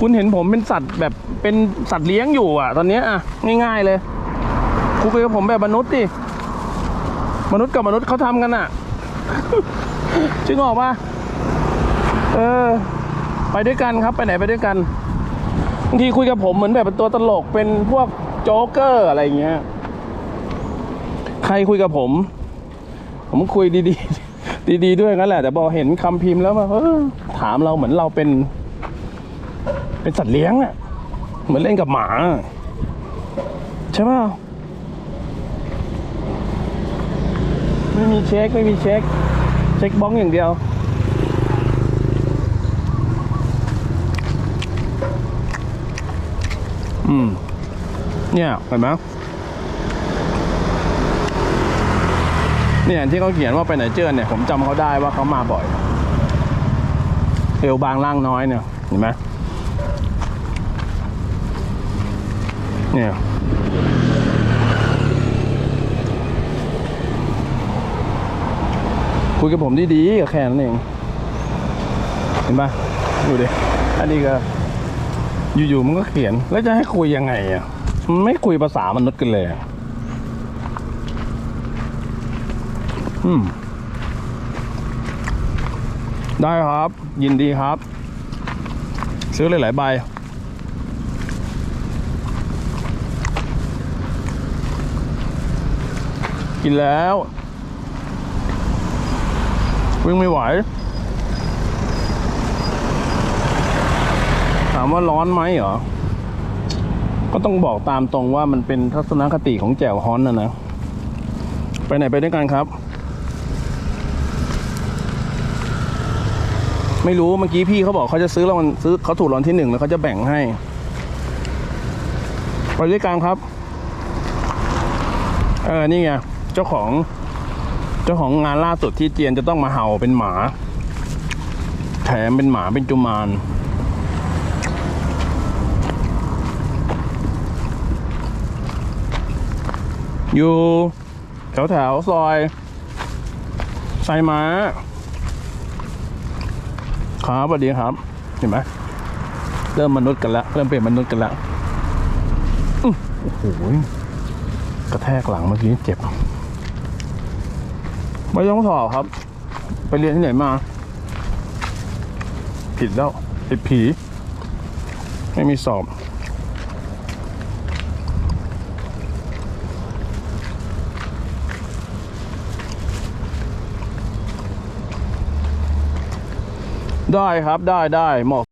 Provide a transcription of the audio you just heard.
คุณเห็นผมเป็นสัตว์แบบเป็นสัตว์เลี้ยงอยู่อะ ตอนนี้อะง่ายๆเลยคุยกับผมแบบมนุษย์ดิมนุษย์กับมนุษย์เขาทำกันอะจึงออกปะเออ ไปด้วยกันครับไปไหนไปด้วยกันบางทีคุยกับผมเหมือนแบบเป็นตัวตลกเป็นพวกโจ๊กเกอร์อะไรเงี้ย ใครคุยกับผม ผมคุยดีๆ ดีๆด้วยงั้นแหละ แต่พอเห็นคำพิมพ์แล้วว่าเออถามเราเหมือนเราเป็น เป็นสัตว์เลี้ยงอะเหมือนเล่นกับหมาใช่ป่ะไม่มีเช็คไม่มีเช็ค เช็คบ้องอย่างเดียวอืมเนี่ยเห็นไหมเนี่ยที่เขาเขียนว่าไปไหนเจอเนี่ย ผมจำเขาได้ว่าเขามาบ่อย เอวบางล่างน้อยเนี่ย เห็นไหม เนี่ยคุยกับผมดีๆก็แค่นั้นเอง เห็นปะดูดิ อันนี้ก็ อยู่ๆมันก็เขียน แล้วจะให้คุยยังไงอะ มันไม่คุยภาษามนุษย์กันเลย อืม ได้ครับ ยินดีครับ ซื้อหลายๆใบ กินแล้ว วิ่งไม่ไหว ถามว่าร้อนไหมเหรอ ก็ต้องบอกตามตรงว่ามันเป็นทัศนคติของแจ่วฮ้อนนะนะ ไปไหนไปด้วยกันครับ ไม่รู้เมื่อกี้พี่เขาบอกเขาจะซื้อรางวัลซื้อเขาถูกรางวัลที่หนึ่งแล้วเขาจะแบ่งให้ไปด้วยกันครับ เออ นี่ไง เจ้าของ เจ้าของงานล่าสุดที่เจียนจะต้องมาเห่าเป็นหมา แถมเป็นหมาเป็นจุมานอยู่แถวแถวซอยไซม้าครับสวัสดีครับ เห็นไหมเริ่มมนุษย์กันแล้วเริ่มเป็นมนุษย์กันแล้วอือโอ้โหกระแทกหลังเมื่อกี้เจ็บ ไม่ต้องสอบครับ ไปเรียนที่ไหนมา ผิดแล้วผิดผี ไม่มีสอบ ได้ครับได้ได้เหมาะ